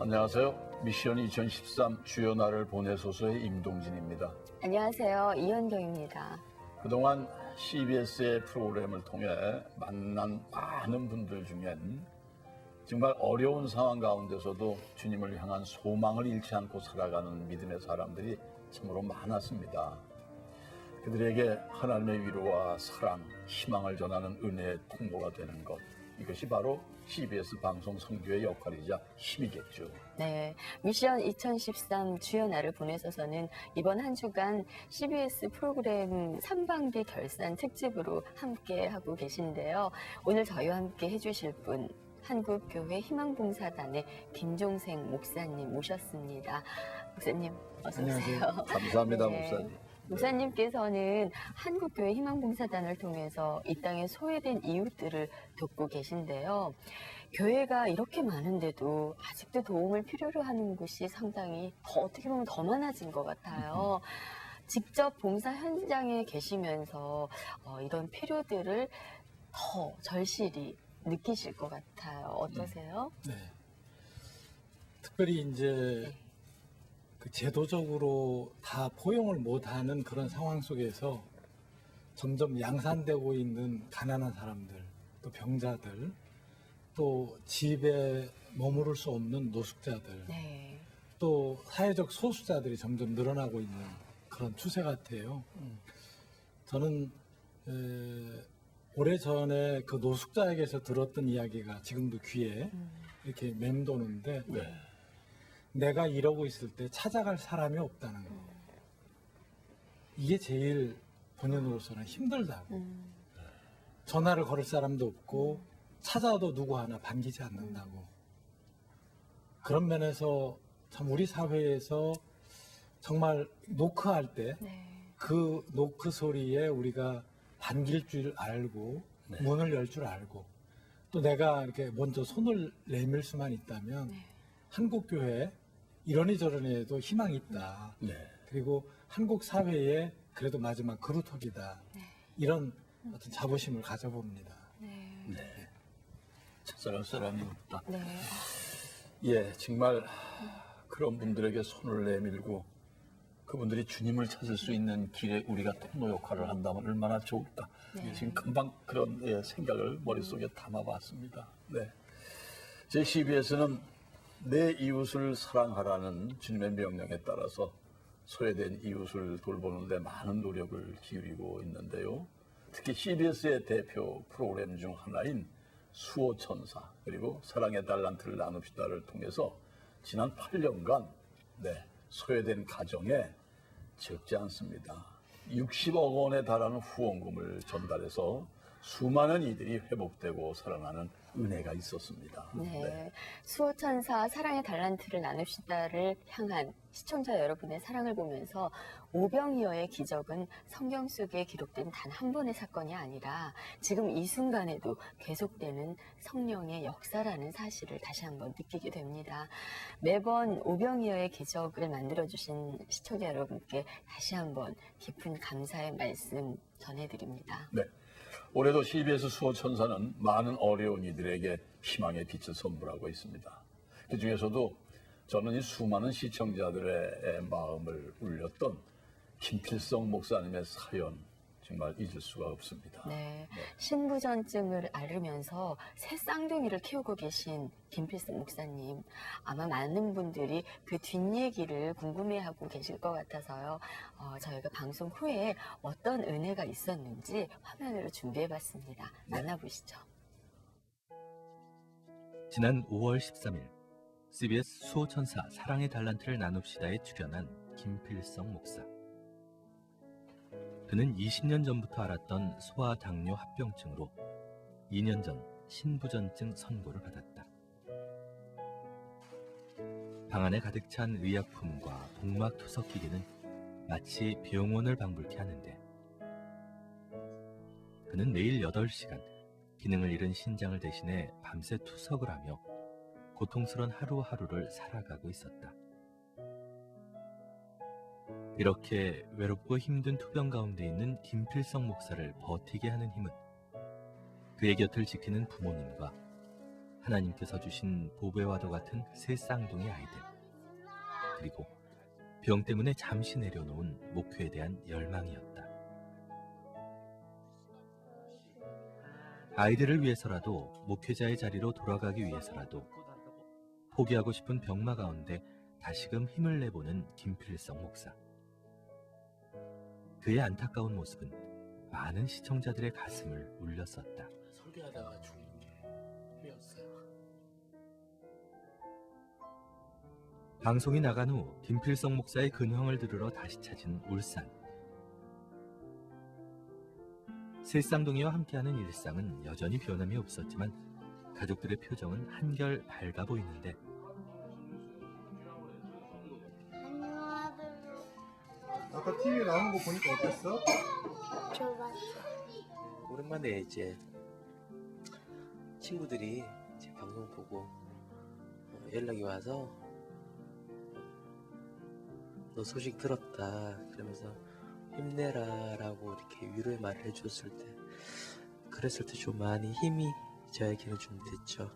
안녕하세요. 미션 2013 주요 날을 보내소서의 임동진입니다. 안녕하세요. 이현경입니다. 그동안 CBS의 프로그램을 통해 만난 많은 분들 중엔 정말 어려운 상황 가운데서도 주님을 향한 소망을 잃지 않고 살아가는 믿음의 사람들이 참으로 많았습니다. 그들에게 하나님의 위로와 사랑, 희망을 전하는 은혜의 통로가 되는 것. 이것이 바로 CBS 방송 성교의 역할이자 힘이겠죠. 네. 미션 2013 주요 날을 보내서서는 이번 한 주간 CBS 프로그램 상반기 결산 특집으로 함께 하고 계신데요. 오늘 저희와 함께 해주실 분, 한국교회 희망봉사단의 김종생 목사님 모셨습니다. 목사님, 어서 오세요. 감사합니다, 네. 목사님. 목사님께서는 한국교회 희망봉사단을 통해서 이 땅에 소외된 이웃들을 돕고 계신데요. 교회가 이렇게 많은데도 아직도 도움을 필요로 하는 곳이 상당히 더 어떻게 보면 더 많아진 것 같아요. 직접 봉사 현장에 계시면서 어, 이런 필요들을 더 절실히 느끼실 것 같아요. 어떠세요? 네. 특별히 이제 그 제도적으로 다 포용을 못하는 그런 상황 속에서 점점 양산되고 있는 가난한 사람들, 또 병자들, 또 집에 머무를 수 없는 노숙자들, 네. 또 사회적 소수자들이 점점 늘어나고 있는 그런 추세 같아요. 저는 에, 오래전에 그 노숙자에게서 들었던 이야기가 지금도 귀에 이렇게 맴도는데 네. 내가 이러고 있을 때 찾아갈 사람이 없다는 거. 이게 제일 본인으로서는 힘들다고. 음, 전화를 걸을 사람도 없고 찾아도 누구 하나 반기지 않는다고. 그런 면에서 참 우리 사회에서 정말 노크할 때 네. 그 노크 소리에 우리가 반길 줄 알고 네. 문을 열 줄 알고 또 내가 이렇게 먼저 손을 내밀 수만 있다면 네. 한국 교회 이러니 저러니 해도 희망이 있다. 네. 그리고 한국 사회에 그래도 마지막 그루터기다. 네. 이런 어떤 자부심을 가져봅니다. 네. 네. 찾아갈 사람이 없다. 네. 예, 정말 그런 분들에게 손을 내밀고 그분들이 주님을 찾을 수 있는 길에 우리가 통로 역할을 한다면 얼마나 좋을까. 네. 지금 금방 그런 예, 생각을 머릿속에 담아봤습니다. 네. 제 CBS는 내 이웃을 사랑하라는 주님의 명령에 따라서 소외된 이웃을 돌보는 데 많은 노력을 기울이고 있는데요. 특히 CBS의 대표 프로그램 중 하나인 수호천사 그리고 사랑의 달란트를 나눕시다를 통해서 지난 8년간 네, 소외된 가정에 적지 않습니다. 60억 원에 달하는 후원금을 전달해서 수많은 이들이 회복되고 살아나는 은혜가 있었습니다. 네. 수호 천사 사랑의 달란트를 나눕시다를 향한 시청자 여러분의 사랑을 보면서 오병이어의 기적은 성경 속에 기록된 단 한 번의 사건이 아니라 지금 이 순간에도 계속되는 성령의 역사라는 사실을 다시 한번 느끼게 됩니다. 매번 오병이어의 기적을 만들어주신 시청자 여러분께 다시 한번 깊은 감사의 말씀 전해드립니다. 네. 올해도 CBS 수호천사는 많은 어려운 이들에게 희망의 빛을 선물하고 있습니다. 그 중에서도 저는 이 수많은 시청자들의 마음을 울렸던 김필성 목사님의 사연 정말 잊을 수가 없습니다. 네. 신부전증을 앓으면서 새 쌍둥이를 키우고 계신 김필승 목사님. 아마 많은 분들이 그 뒷얘기를 궁금해하고 계실 것 같아서요. 어, 저희가 방송 후에 어떤 은혜가 있었는지 화면으로 준비해봤습니다. 만나보시죠. 지난 5월 13일 CBS 수호천사 사랑의 달란트를 나눕시다에 출연한 김필성 목사. 그는 20년 전부터 앓았던 소아 당뇨 합병증으로 2년 전 신부전증 선고를 받았다. 방 안에 가득 찬 의약품과 복막 투석 기계는 마치 병원을 방불케 하는데 그는 매일 8시간 기능을 잃은 신장을 대신해 밤새 투석을 하며 고통스런 하루하루를 살아가고 있었다. 이렇게 외롭고 힘든 투병 가운데 있는 김필성 목사를 버티게 하는 힘은 그의 곁을 지키는 부모님과 하나님께서 주신 보배와도 같은 새 쌍둥이 아이들 그리고 병 때문에 잠시 내려놓은 목표에 대한 열망이었다. 아이들을 위해서라도 목회자의 자리로 돌아가기 위해서라도 포기하고 싶은 병마 가운데 다시금 힘을 내보는 김필성 목사. 그의 안타까운 모습은 많은 시청자들의 가슴을 울렸었다. 게 후였어요. 방송이 나간 후 김필성 목사의 근황을 들으러 다시 찾은 울산. 새 쌍둥이와 함께하는 일상은 여전히 변함이 없었지만 가족들의 표정은 한결 밝아 보이는데 아까 TV에 나오는 거 보니까 어땠어? 좋았어. 오랜만에 이제 친구들이 제 방송 보고 어, 연락이 와서 너 소식 들었다 그러면서 힘내라라고 이렇게 위로의 말을 해줬을 때 그랬을 때 좀 많이 힘이 저에게는 좀 됐죠.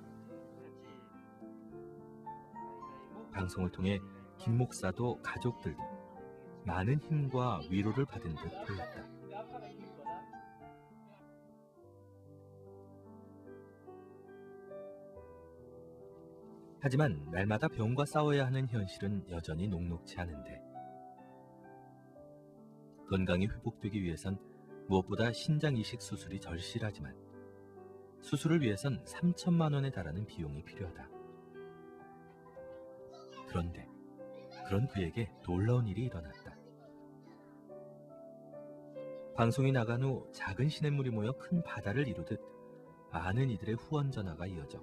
방송을 통해 김 목사도 가족들도 많은 힘과 위로를 받은 듯 보였다. 하지만 날마다 병과 싸워야 하는 현실은 여전히 녹록치 않은데 건강이 회복되기 위해선 무엇보다 신장 이식 수술이 절실하지만 수술을 위해선 3천만 원에 달하는 비용이 필요하다. 그런데 그런 그에게 놀라운 일이 일어났다. 방송이 나간 후 작은 시냇물이 모여 큰 바다를 이루듯 많은 이들의 후원 전화가 이어져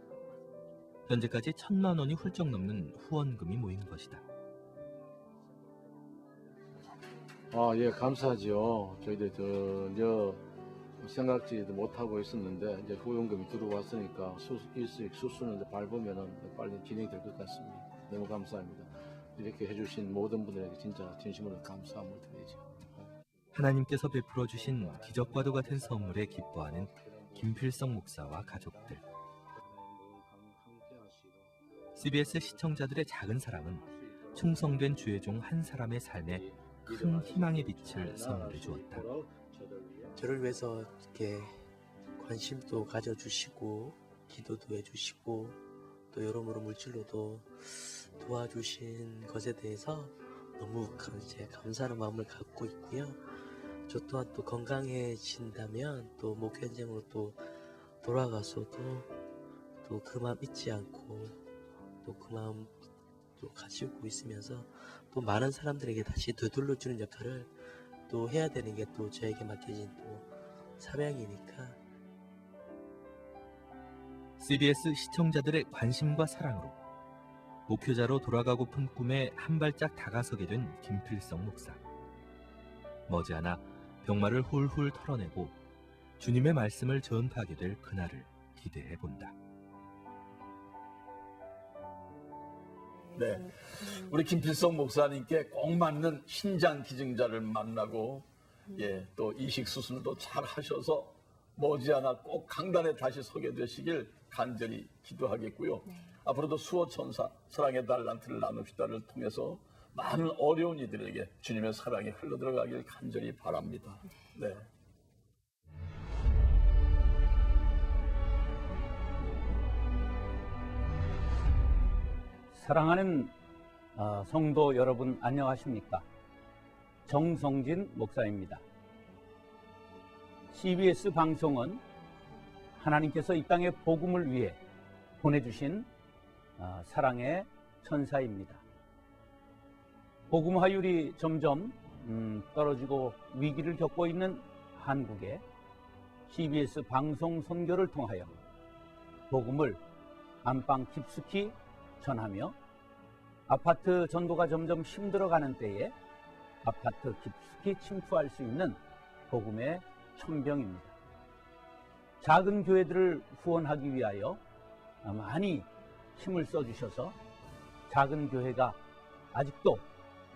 현재까지 천만 원이 훌쩍 넘는 후원금이 모인 것이다. 아, 예, 감사하지요. 저희들 전혀 생각지도 못하고 있었는데, 이제 후원금이 들어왔으니까 수, 일수익 수수는 밟으면 빨리 진행이 될것 같습니다. 너무 감사합니다. 이렇게 해주신 모든 분들에게 진짜 진심으로 감사함을 드리죠. 하나님께서 베풀어 주신 기적과도 같은 선물에 기뻐하는 김필성 목사와 가족들. CBS 시청자들의 작은 사랑은 충성된 주의 종 한 사람의 삶에 큰 희망의 빛을 선물해 주었다. 저를 위해서 이렇게 관심도 가져주시고 기도도 해주시고 또 여러모로 물질로도 도와주신 것에 대해서 너무 감사하는 마음을 갖고 있고요. 저 또한 또 건강해진다면 또 목회 현장으로 또 돌아가서도 또 그 마음 잊지 않고 또 그 마음 또 가지고 있으면서 또 많은 사람들에게 다시 되돌려 주는 역할을 또 해야 되는 게 또 저에게 맡겨진 또 사명이니까 CBS 시청자들의 관심과 사랑으로 목표자로 돌아가고픈 꿈에 한 발짝 다가서게 된 김필성 목사. 머지않아 병마를 훌훌 털어내고 주님의 말씀을 전파하게 될 그날을 기대해 본다. 네. 우리 김필성 목사님께 꼭 맞는 신장 기증자를 만나고 예, 또 이식 수술도 잘 하셔서 머지않아 꼭 강단에 다시 서게 되시길 간절히 기도하겠고요. 앞으로도 수호 천사 사랑의 달란트를 나눕시다를 통해서 많은 어려운 이들에게 주님의 사랑이 흘러들어가길 간절히 바랍니다. 네. 사랑하는 어, 성도 여러분 안녕하십니까? 정성진 목사입니다. CBS 방송은 하나님께서 이 땅의 복음을 위해 보내주신 어, 사랑의 천사입니다. 복음 화율이 점점 음, 떨어지고 위기를 겪고 있는 한국에 CBS 방송 선교를 통하여 복음을 안방 깊숙이 전하며 아파트 전도가 점점 힘들어가는 때에 아파트 깊숙이 침투할 수 있는 복음의 천병입니다. 작은 교회들을 후원하기 위하여 많이 힘을 써주셔서 작은 교회가 아직도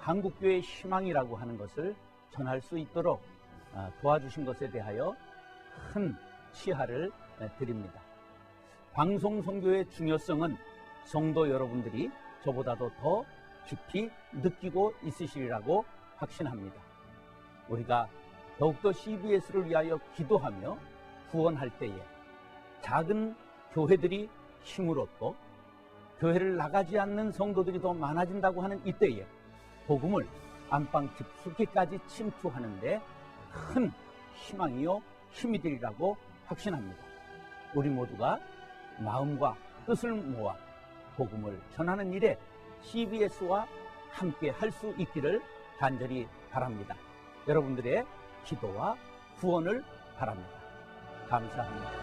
한국교회의 희망이라고 하는 것을 전할 수 있도록 아, 도와주신 것에 대하여 큰 치하를 드립니다. 방송 선교의 중요성은 성도 여러분들이 저보다도 더 깊이 느끼고 있으시리라고 확신합니다. 우리가 더욱더 CBS를 위하여 기도하며 후원할 때에 작은 교회들이 힘을 얻고 교회를 나가지 않는 성도들이 더 많아진다고 하는 이때에 복음을 안방 깊숙이까지 침투하는데 큰 희망이요 힘이 되리라고 확신합니다. 우리 모두가 마음과 뜻을 모아 복음을 전하는 일에 CBS와 함께 할 수 있기를 간절히 바랍니다. 여러분들의 기도와 후원을 바랍니다. 감사합니다.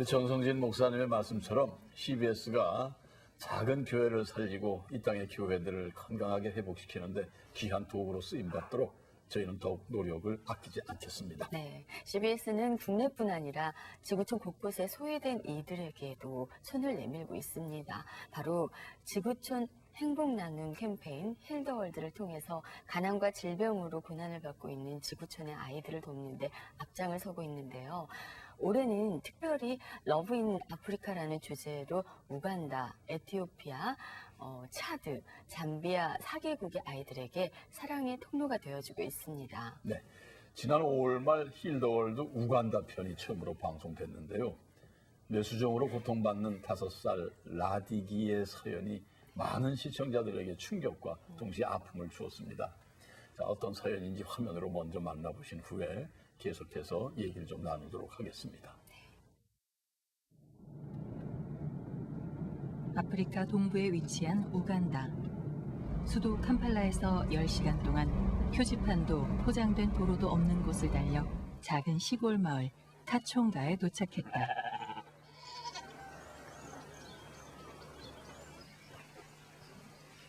우리 정성진 목사님의 말씀처럼 CBS가 작은 교회를 살리고 이 땅의 교회들을 건강하게 회복시키는데 귀한 도구로 쓰임 받도록 저희는 더욱 노력을 아끼지 않겠습니다. 네, CBS는 국내뿐 아니라 지구촌 곳곳에 소외된 이들에게도 손을 내밀고 있습니다. 바로 지구촌 행복 나눔 캠페인 힐더월드를 통해서 가난과 질병으로 고난을 받고 있는 지구촌의 아이들을 돕는데 앞장을 서고 있는데요. 올해는 특별히 러브 인 아프리카라는 주제로 우간다, 에티오피아, 어, 차드, 잠비아 4개국의 아이들에게 사랑의 통로가 되어주고 있습니다. 네. 지난 5월 말 힐더월드 우간다 편이 처음으로 방송됐는데요. 뇌수종으로 고통받는 5살 라디기의 사연이 많은 시청자들에게 충격과 동시에 아픔을 주었습니다. 자, 어떤 사연인지 화면으로 먼저 만나보신 후에 계속해서 얘기를 좀 나누도록 하겠습니다. 아프리카 동부에 위치한 우간다. 수도 캄팔라에서 10시간 동안 표지판도 포장된 도로도 없는 곳을 달려 작은 시골 마을 카총가에 도착했다.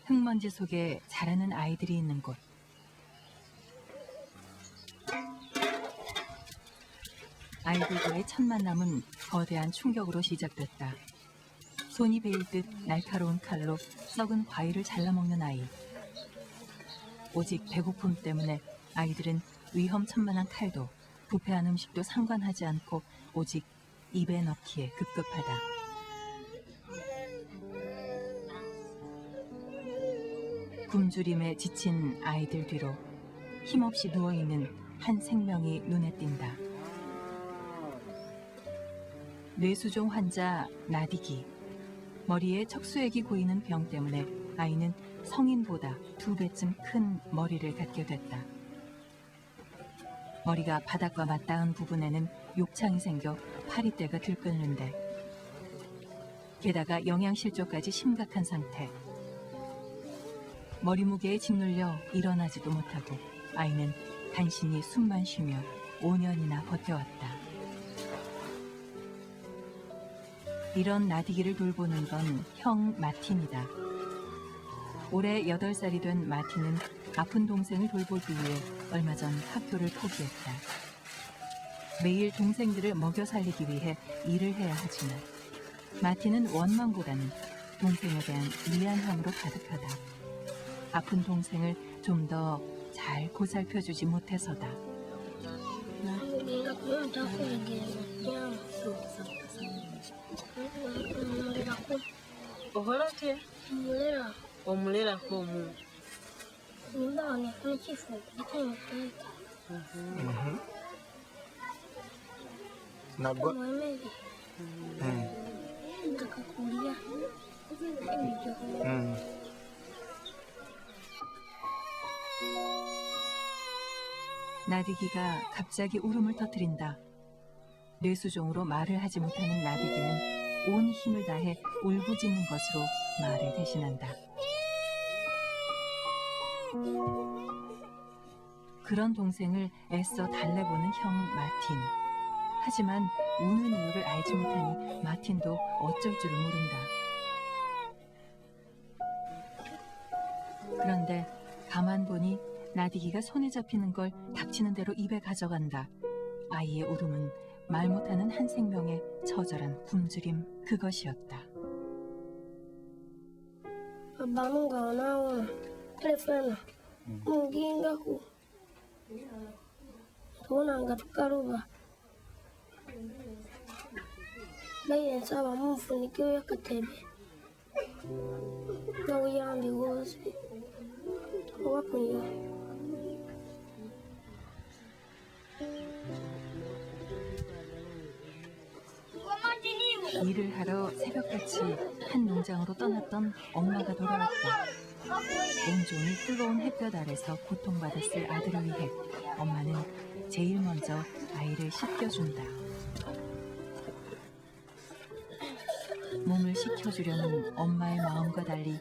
흙먼지 속에 자라는 아이들이 있는 곳. 아이들과의 첫 만남은 거대한 충격으로 시작됐다. 손이 베일 듯 날카로운 칼로 썩은 과일을 잘라먹는 아이. 오직 배고픔 때문에 아이들은 위험천만한 칼도 부패한 음식도 상관하지 않고 오직 입에 넣기에 급급하다. 굶주림에 지친 아이들 뒤로 힘없이 누워있는 한 생명이 눈에 띈다. 뇌수종 환자 나디기. 머리에 척수액이 고이는 병 때문에 아이는 성인보다 두 배쯤 큰 머리를 갖게 됐다. 머리가 바닥과 맞닿은 부분에는 욕창이 생겨 파리대가 들끓는데 게다가 영양실조까지 심각한 상태. 머리 무게에 짓눌려 일어나지도 못하고 아이는 간신히 숨만 쉬며 5년이나 버텨왔다. 이런 나디기를 돌보는 건 형 마틴이다. 올해 8살이 된 마틴은 아픈 동생을 돌보기 위해 얼마 전 학교를 포기했다. 매일 동생들을 먹여 살리기 위해 일을 해야 하지만 마틴은 원망보다는 동생에 대한 미안함으로 가득하다. 아픈 동생을 좀 더 잘 보살펴주지 못해서다. Otya omulera omuleraku omu ndabona n'ekifo ekimuteka nagwa omwemere ntaka kulya ebyo mm. 나디기가 갑자기 울음을 터뜨린다. 뇌수종으로 말을 하지 못하는 나디기는 온 힘을 다해 울부짖는 것으로 말을 대신한다. 그런 동생을 애써 달래보는 형 마틴. 하지만 우는 이유를 알지 못하니 마틴도 어쩔 줄을 모른다. 그런데 가만 보니 나디기가 손에 잡히는 걸 닥치는 대로 입에 가져간다. 아이의 울음은 말 못하는 한 생명의 처절한 굶주림 그것이었다. abanunga naona telefona muginga ku tuonanga tukaluba baiyensaba mumfunikio yakatebe nobuyambi bwose owakuyo 일 을 하러 새벽같이 한 농장으로 떠났던 엄마가 돌아왔다. 온종일 뜨거운 햇볕 아래서 고통받았을 아들을 위해 엄마는 제일 먼저 아이를 씻겨준다. 몸을 식혀주려는 엄마의 마음과 달리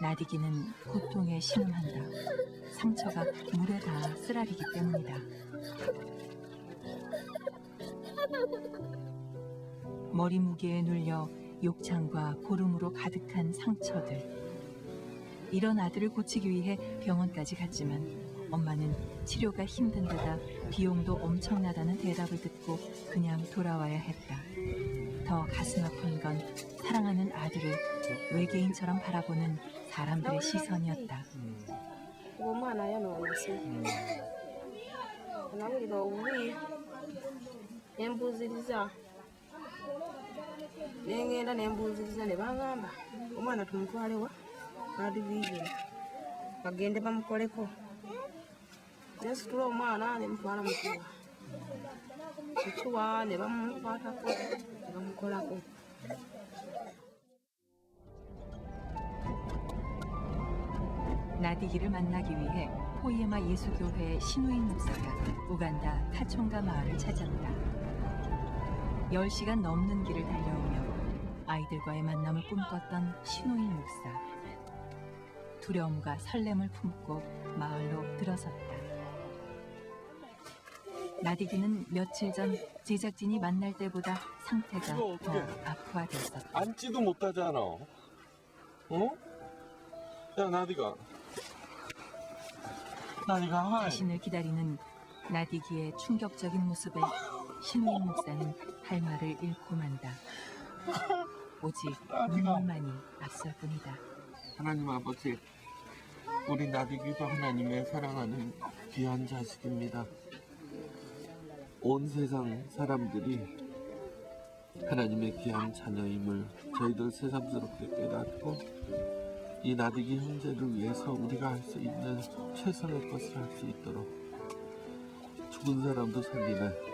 나디기는 고통에 신음한다. 상처가 물에 닿아 쓰라리기 때문이다. 머리 무게에 눌려 욕창과 고름으로 가득한 상처들. 이런 아들을 고치기 위해 병원까지 갔지만 엄마는 치료가 힘든 데다 비용도 엄청나다는 대답을 듣고 그냥 돌아와야 했다. 더 가슴 아픈 건 사랑하는 아들을 외계인처럼 바라보는 사람들의 시선이었다. Nengenda nembuziriza ne baŋŋamba omwana tumutwalewa nadiviivira bagende bamukoleko nesitula omwana nemutwala mukiwa mukiwa ne bamukwatako ne bamukolako 나디기를 만나기 위해 포이에마 예수교회의 신우인 목사가 우간다 타총가 마을을 찾았다. 10시간 넘는 길을 달려오며 아이들과의 만남을 꿈꿨던 신우인 목사. 두려움과 설렘을 품고 마을로 들어섰다. 나디기는 며칠 전 제작진이 만날 때보다 상태가 이거 더 어떡해. 악화됐었다. 앉지도 못하잖아. 어? 야 나디가. 나디가 하이. 자신을 기다리는 나디기의 충격적인 모습에 신우인 목사는 할 말을 잃고 만다. 오직 눈물만이 앞설 뿐이다. 하나님 아버지, 우리 나디기도 하나님의 사랑하는 귀한 자식입니다. 온 세상 사람들이 하나님의 귀한 자녀임을 저희들 새삼스럽게 깨닫고 이 나디기 형제를 위해서 우리가 할 수 있는 최선의 것을 할 수 있도록 죽은 사람도 살리는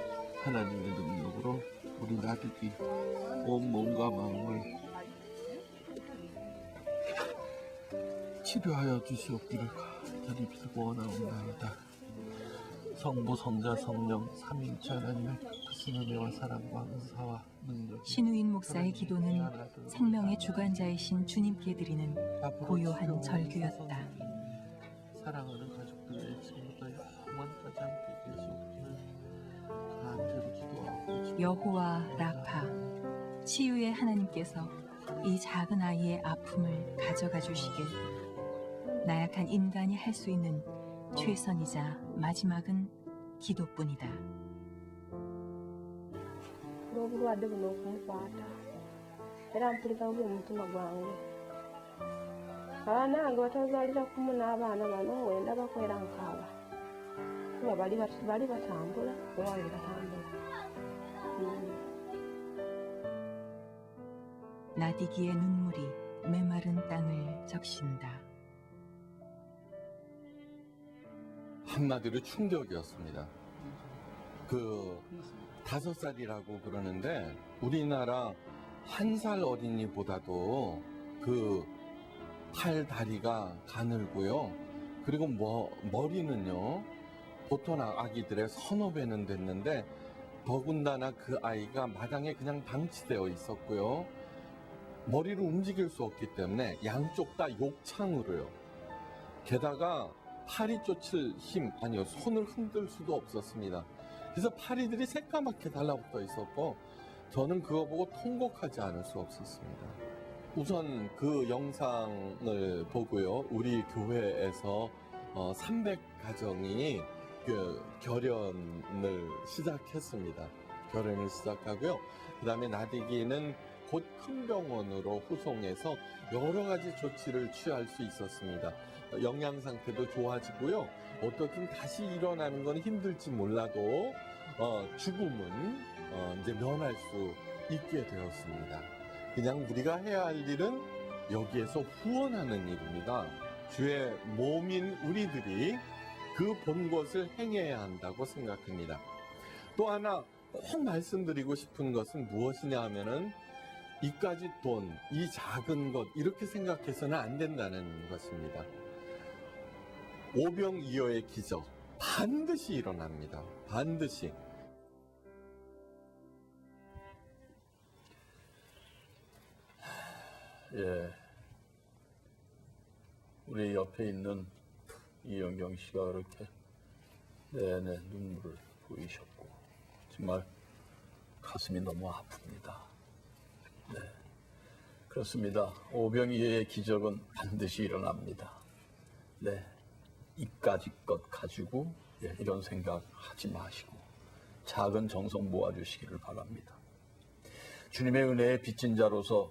하나님의 능력으로 우리 나디기 온 몸과 마음을 치료하여 주시옵기를 간절히 빌고 원하옵나이다. 성부, 성자, 성령, 삼위일체 하나님의 크신 은혜와 사랑과 은사와 능력 신우인 목사의 기도는 생명의 주관자이신 주님께 드리는 고요한 절규였다. 사랑하는 여호와 라파 치유의 하나님께서 이 작은 아이의 아픔을 가져가 주시길 나약한 인간이 할 수 있는 최선이자 마지막은 기도뿐이다. Mm. 나디기의 눈물이 메마른 땅을 적신다. 한마디로 충격이었습니다. 그 다섯 살이라고 그러는데 우리나라 한 살 어린이보다도 그 팔 다리가 가늘고요. 그리고 뭐 머리는요 보통 아기들의 서너 배는 됐는데 더군다나 그 아이가 마당에 그냥 방치되어 있었고요. 머리를 움직일 수 없기 때문에 양쪽 다 욕창으로요. 게다가 팔이 쫓을 힘, 아니요, 손을 흔들 수도 없었습니다. 그래서 파리들이 새까맣게 달라붙어 있었고, 저는 그거 보고 통곡하지 않을 수 없었습니다. 우선 그 영상을 보고요, 우리 교회에서 300가정이 그 결연을 시작했습니다. 결연을 시작하고요. 그 다음에 나디기는 곧 큰 병원으로 후송해서 여러 가지 조치를 취할 수 있었습니다. 영양 상태도 좋아지고요. 어떻든 다시 일어나는 건 힘들지 몰라도 어, 죽음은 어, 이제 면할 수 있게 되었습니다. 그냥 우리가 해야 할 일은 여기에서 후원하는 일입니다. 주의 몸인 우리들이 그 본 것을 행해야 한다고 생각합니다. 또 하나 꼭 말씀드리고 싶은 것은 무엇이냐 하면은 이까지 돈, 이 작은 것 이렇게 생각해서는 안 된다는 것입니다. 오병이어의 기적 반드시 일어납니다. 반드시. 예. 우리 옆에 있는 이영경 씨가 그렇게 내내 눈물을 보이셨고 정말 가슴이 너무 아픕니다. 네. 그렇습니다. 오병이어의 기적은 반드시 일어납니다. 네. 이까지 것 가지고 예, 이런 생각 하지 마시고 작은 정성 모아주시기를 바랍니다. 주님의 은혜에 빚진 자로서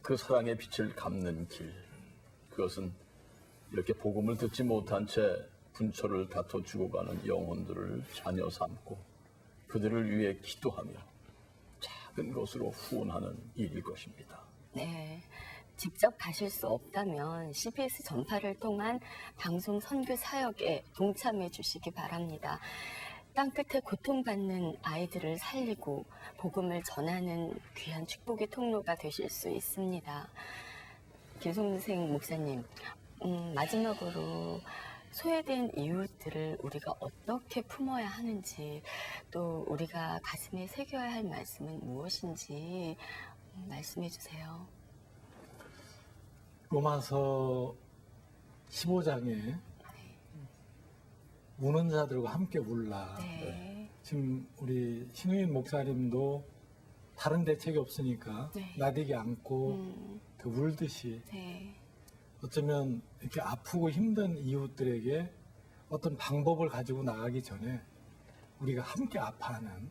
그 사랑의 빛을 갚는 길 그것은 이렇게 복음을 듣지 못한 채 분초를 다퉈 죽어가는 영혼들을 자녀 삼고 그들을 위해 기도하며 작은 것으로 후원하는 일일 것입니다. 네. 직접 가실 수 없다면 CBS 전파를 통한 방송 선교 사역에 동참해 주시기 바랍니다. 땅끝에 고통받는 아이들을 살리고 복음을 전하는 귀한 축복의 통로가 되실 수 있습니다. 김송생 목사님, 음, 마지막으로 소외된 이웃들을 우리가 어떻게 품어야 하는지 또 우리가 가슴에 새겨야 할 말씀은 무엇인지 음, 말씀해 주세요. 로마서 15장에 우는 자들과 함께 울라. 네. 지금 우리 신우인 목사님도 다른 대책이 없으니까 네. 나대기 안고 음, 그 울듯이 네. 어쩌면 이렇게 아프고 힘든 이웃들에게 어떤 방법을 가지고 나가기 전에 우리가 함께 아파하는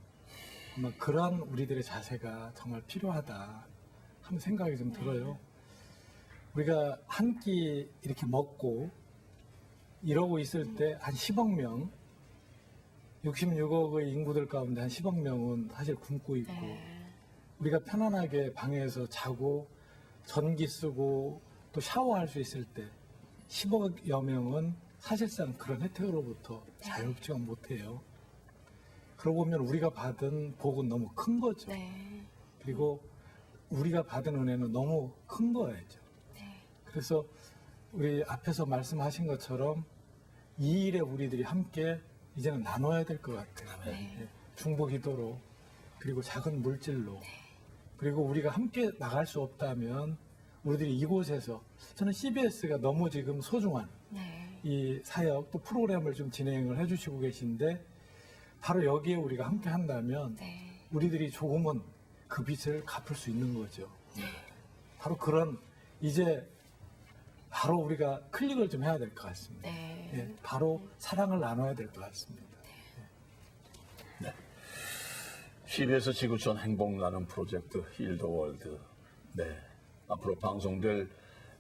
아마 그런 우리들의 자세가 정말 필요하다 하는 생각이 좀 들어요. 우리가 한 끼 이렇게 먹고 이러고 있을 때 한 10억 명, 66억의 인구들 가운데 한 10억 명은 사실 굶고 있고 우리가 편안하게 방에서 자고 전기 쓰고 또 샤워할 수 있을 때 10억여 명은 사실상 그런 혜택으로부터 자유롭지가 못해요. 그러고 보면 우리가 받은 복은 너무 큰 거죠. 네. 그리고 우리가 받은 은혜는 너무 큰 거죠. 그래서 우리 앞에서 말씀하신 것처럼 이 일에 우리들이 함께 이제는 나눠야 될 것 같아요. 예, 중보 기도로 그리고 작은 물질로 그리고 우리가 함께 나갈 수 없다면 우리들이 이곳에서 저는 CBS가 너무 지금 소중한 네. 이 사역 또 프로그램을 좀 진행을 해주시고 계신데 바로 여기에 우리가 함께 한다면 우리들이 조금은 그 빚을 갚을 수 있는 거죠. 바로 그런 이제 바로 우리가 클릭을 좀 해야 될 것 같습니다. 네. 예, 바로 사랑을 나눠야 될 것 같습니다. CBS 지구촌 행복 나눔 프로젝트 힐더월드. 네. 앞으로 방송될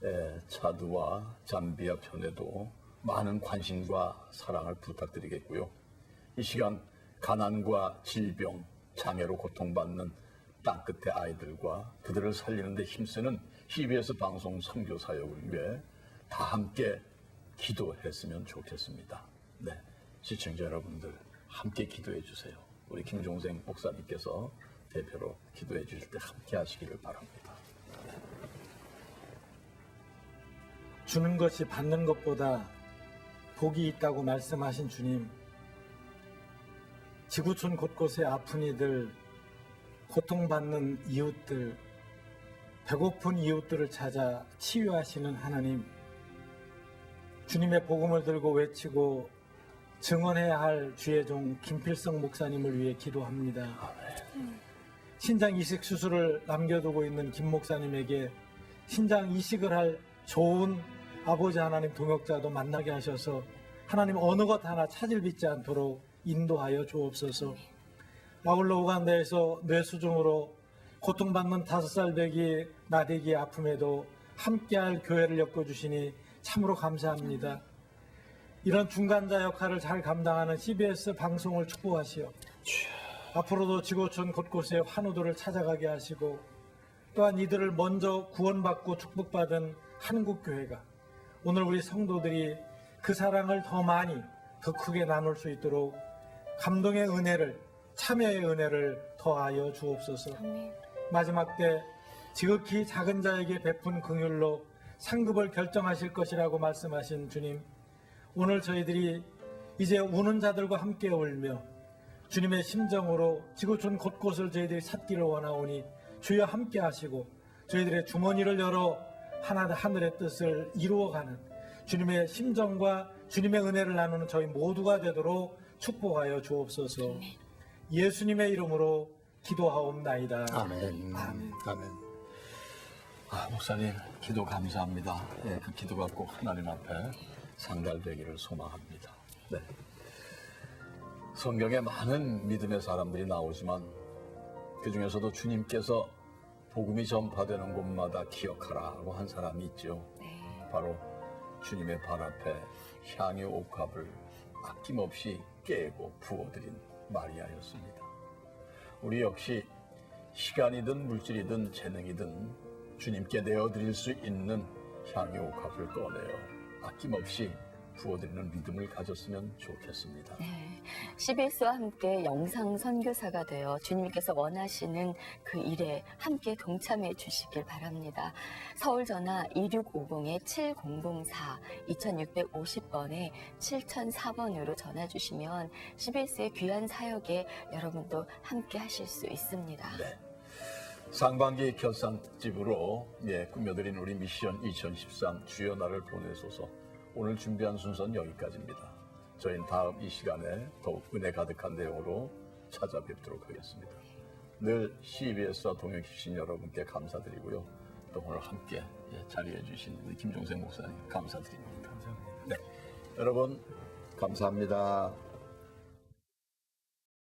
에, 차드와 잠비아 편에도 많은 관심과 사랑을 부탁드리겠고요. 이 시간 가난과 질병, 장애로 고통받는 땅끝의 아이들과 그들을 살리는 데 힘쓰는 CBS 방송 선교 사역을 위해 다 함께 기도했으면 좋겠습니다. 네. 시청자 여러분들 함께 기도해 주세요. 우리 김종생 목사님께서 대표로 기도해 주실 때 함께 하시기를 바랍니다. 주는 것이 받는 것보다 복이 있다고 말씀하신 주님, 지구촌 곳곳에 아픈 이들, 고통받는 이웃들, 배고픈 이웃들을 찾아 치유하시는 하나님, 주님의 복음을 들고 외치고 증언해야 할 주의 종 김필성 목사님을 위해 기도합니다. 신장 이식 수술을 남겨두고 있는 김 목사님에게 신장 이식을 할 좋은 아버지 하나님 동역자도 만나게 하셔서 하나님 어느 것 하나 차질 빚지 않도록 인도하여 주옵소서. 마울로 우간다에서 뇌수종으로 고통받는 다섯 살 배기 나대기의 아픔에도 함께할 교회를 엮어주시니 참으로 감사합니다. 이런 중간자 역할을 잘 감당하는 CBS 방송을 축복하시어 앞으로도 지구촌 곳곳에 환우들을 찾아가게 하시고 또한 이들을 먼저 구원받고 축복받은 한국교회가 오늘 우리 성도들이 그 사랑을 더 많이 더 크게 나눌 수 있도록 감동의 은혜를 참여의 은혜를 더하여 주옵소서. 마지막 때 지극히 작은 자에게 베푼 긍휼로 상급을 결정하실 것이라고 말씀하신 주님. 오늘 저희들이 이제 우는 자들과 함께 울며 주님의 심정으로 지구촌 곳곳을 저희들이 찾기를 원하오니 주여 함께 하시고 저희들의 주머니를 열어 하나 하늘의 뜻을 이루어가는 주님의 심정과 주님의 은혜를 나누는 저희 모두가 되도록 축복하여 주옵소서. 예수님의 이름으로 기도하옵나이다. 아멘. 아멘. 아멘. 아, 목사님, 기도 감사합니다. 예, 그 기도가 꼭 하나님 앞에 상달되기를 소망합니다. 네. 성경에 많은 믿음의 사람들이 나오지만 그 중에서도 주님께서 복음이 전파되는 곳마다 기억하라고 한 사람이 있죠. 바로 주님의 발 앞에 향의 옥합을 아낌없이 깨고 부어드린 마리아였습니다. 우리 역시 시간이든 물질이든 재능이든 주님께 내어드릴 수 있는 향의 옥합을 꺼내어 아낌없이 부어드리는 믿음을 가졌으면 좋겠습니다. CBS와 함께 영상 선교사가 되어 주님께서 원하시는 그 일에 함께 동참해 주시길 바랍니다. 서울 전화 2650-7004 2650번에 7004번으로 전화 주시면 CBS의 귀한 사역에 여러분도 함께 하실 수 있습니다. 상반기 결산 특집으로 예, 꾸며드린 우리 미션 2013 주여 나를 보내소서 오늘 준비한 순서는 여기까지입니다. 저희는 다음 이 시간에 더욱 은혜 가득한 내용으로 찾아뵙도록 하겠습니다. 늘 CBS와 동행해주신 여러분께 감사드리고요. 또 오늘 함께 예, 자리해 주신 우리 김종생 목사님 감사드립니다. 네, 여러분 감사합니다.